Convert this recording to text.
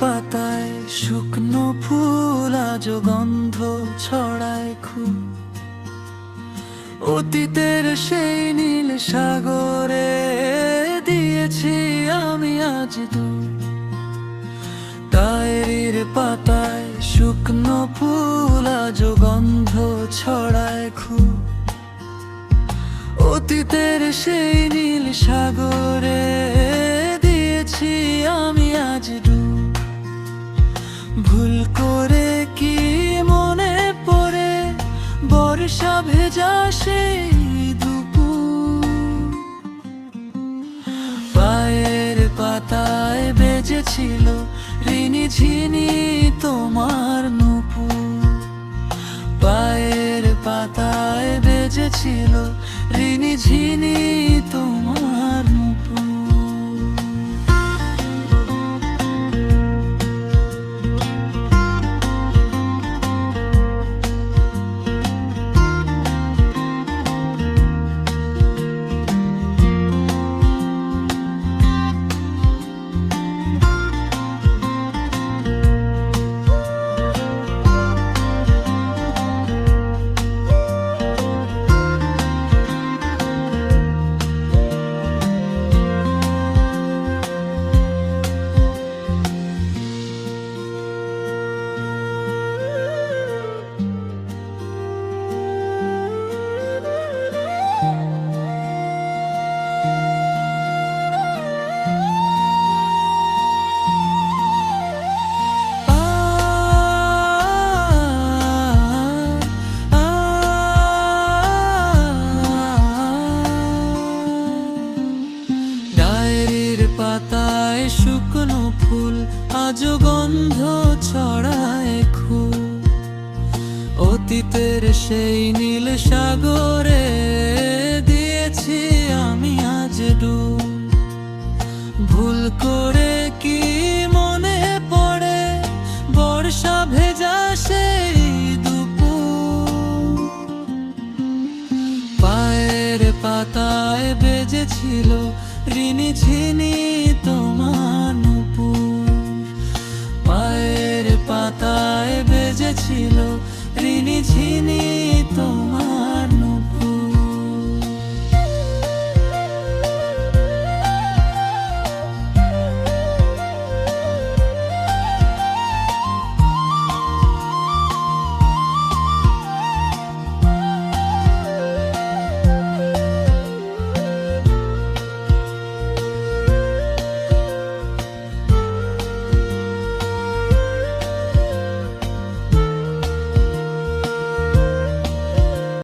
পাতায় শুকনো ফুল আজ গন্ধ ছড়ায় খুব। অতীতের সেই নীল সাগরে দিয়েছি আমি আজ দূর ডায়েরির পাতায় শুকনো ফুল আজ গন্ধ ছড়ায় খুব। অতীতের সেই নীল সাগরে করে কি মনে পড়ে? বর্ষা ভেজা সেই দুপুর। পায়ের পাতায় বেজেছিল ঋণী ঝিনি তোমার নুপুর। পায়ের পাতায় বেজেছিল ঋণী ঝিনি তোমার পাতায় শুকনো ফুল আজ গন্ধ ছড়ায় খুব। অতীতের সেই নীল সাগরে দিয়েছি আমি আজ ডুব। ভুল করে কি মনে পড়ে? বর্ষা ভেজা সেই দুপুর। পায়ের পাতায় বেজেছিল ঋণী ঝিনি তোমার পায়ের পাতায় বেজেছিল ঋণী ঝিনি